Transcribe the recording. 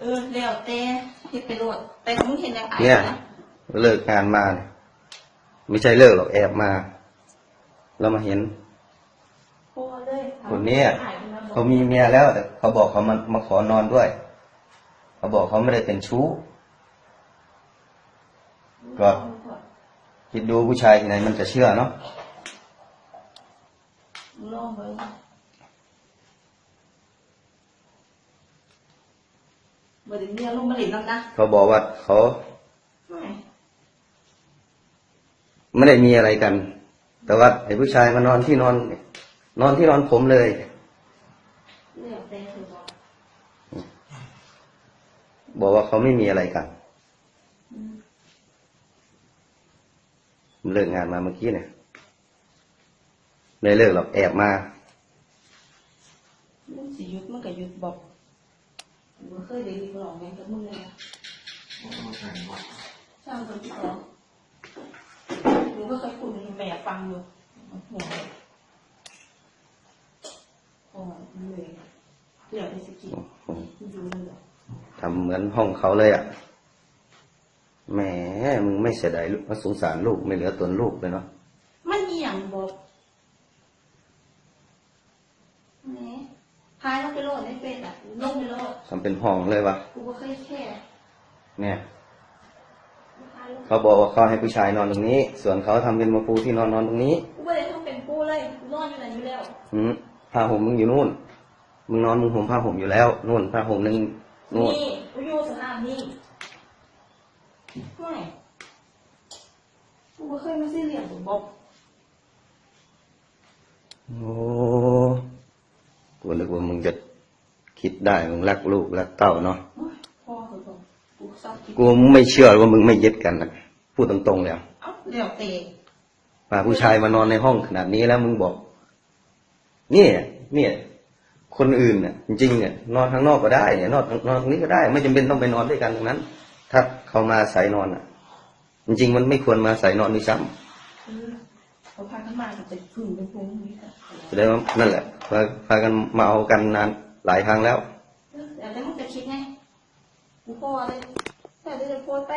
เออแล้วแต่เฮ็ดไปโลดแต่ถ้ามึงเห็นอย่างไอ้เนี่ย นะเลิกงานมาเนี่ยไม่ใช่เลิกหรอกแอบมาแล้วมาเห็น พอเลยคนเนี้ยถ่ายมันมาบอกเขามีเมียแล้วแต่เขาบอกเขามามาขอนอนด้วย เขาบอกเขาไม่ได้เป็นชู้ ก็ คิดดูผู้ชายที่ไหนมันจะเชื่อเนาะลองเบิ่ง บ่ได้เมียลงมาเล่นแล้วนะเขาบอกว่าเขาไม่ไม่ได้มีอะไรกัน แต่ว่าไอ้ผู้ชายมานอนที่นอน นอนที่นอนผมเลยแล้วแต่คือบอกบอกว่าเขาไม่มีอะไรกันเลิกงานมาเมื่อกี้เนี่ยเลยเลิกหรอกแอบมามึงสิหยุดมึงก็หยุดบอก มึงเคยได้ยินร้องไงกับมึงเลยนะช่างคนที่ร้องมึงก็เคยพูดให้แม่ฟังอยู่หัวโอ้ยเหนื่อยเหนื่อยในสกิลดูเลยเหรอทำเหมือนห้องเขาเลยอะ่ะแหมมึงไม่เสียดายลูกสงสารลูกไม่เหลือตนลูกเลยเนาะมันอหย่างบอกแหม พายลงไปโลดในเป็ดอะลงไปโลดทำเป็นห้องเลยวะกูก็เคยแค่เนี่ยพายลงเขาบอกว่าเขาให้ผู้ชายนอนตรงนี้ ส่วนเขาทำเป็นมาปูที่นอนนอนตรงนี้กูไม่ได้ทำเป็นกูเลยกูนอนอยู่ไหนอยู่แล้วอืมผ้าห่มมึงอยู่นู่น มึงนอนมึงห่มผ้าห่มอยู่แล้วนู่นผ้าห่มหนึ่งนู่นนี่กูอยู่สนามนี่ไม่กูก็เคยมาซื้อเหรียญบอกโอ้กูนึกว่ามึงจะ คิดได้มึงรักลูกรักเต้าเนาะโอ๊ยพ่อเขาบอกกูชอบคิดกูไม่เชื่อว่ามึงไม่ยึดกันนะพูดตรงๆเลยอะเอ้าเดี๋ยวเตะพาผู้ชายมานอนในห้องขนาดนี้แล้วมึงบอก เนี่ย เนี่ย คนอื่นเนี่ยจริงๆเนี่ยนอนข้างนอกก็ได้เนี่ยนอนนอนตรงนี้ก็ได้ ไม่จำเป็นต้องไปนอนด้วยกันตรงนั้น ถ้าเขามาใส่นอนอะ จริงๆมันไม่ควรมาใส่นอนด้วยซ้อืมเขาพาขึ้นมาก็จะพึ่งเป็นพวงนี้ค่ะำแสดงว่านั่นแหละพาพากันมาเอากันนาน หลายครั้งแล้ว แล้วมันจะคิดไงกูพ่อเลยแต่จะโพสไป